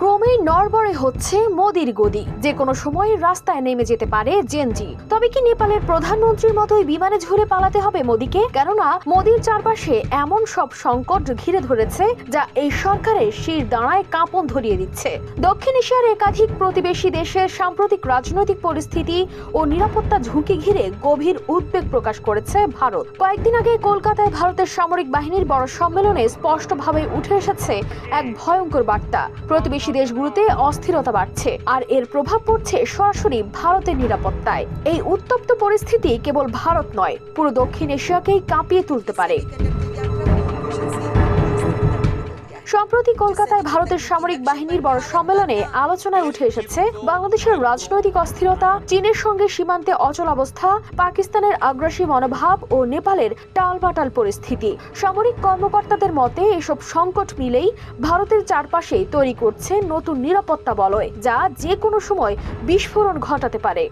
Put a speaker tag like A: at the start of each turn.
A: ক্রমেই নড়বড়ে হচ্ছে মোদির গদি। যে কোনো সময় রাস্তায় নেমে যেতে পারে জেনজি তবে কি নেপালের প্রধানমন্ত্রীর মতোই বিমানে ঝুলে পালাতে হবে মোদিকে? কেননা, মোদির চারপাশে এমন সব সংকট ঘিরে ধরেছে, যা এই সরকারের শির দাঁড়ায় কাঁপন ধরিয়ে দিচ্ছে। দক্ষিণ এশিয়ার একাধিক প্রতিবেশী দেশের সাম্প্রতিক রাজনৈতিক পরিস্থিতি ও নিরাপত্তা ঝুঁকি ঘিরে গভীর উদ্বেগ প্রকাশ করেছে ভারত। কয়েকদিন আগে কলকাতায় ভারতের সামরিক বাহিনীর বড় সম্মেলনে স্পষ্টভাবে উঠে এসেছে এক ভয়ঙ্কর বার্তা। প্রতিবেশী দেশগুলোতে অস্থিরতা বাড়ছে, আর এর প্রভাব পড়ছে সরাসরি ভারতের নিরাপত্তায়। এই উত্তপ্ত পরিস্থিতি কেবল ভারত নয়, পুরো দক্ষিণ এশিয়াকেই কাঁপিয়ে তুলতে পারে। সম্প্রতি কলকাতায় ভারতের সামরিক বাহিনীর বড় সম্মেলনে আলোচনায় উঠে এসেছে বাংলাদেশের রাজনৈতিক অস্থিরতা, চীনের সঙ্গে সীমান্তে অচল অবস্থা, পাকিস্তানের আগ্রাসী মনোভাব ও নেপালের টালবাটাল পরিস্থিতি। সামরিক কর্মকর্তাদের মতে, এসব সংকট মিলেই ভারতের চারপাশে তৈরি করছে নতুন নিরাপত্তা বলয়, যা যে কোনো সময় বিস্ফোরণ ঘটাতে পারে।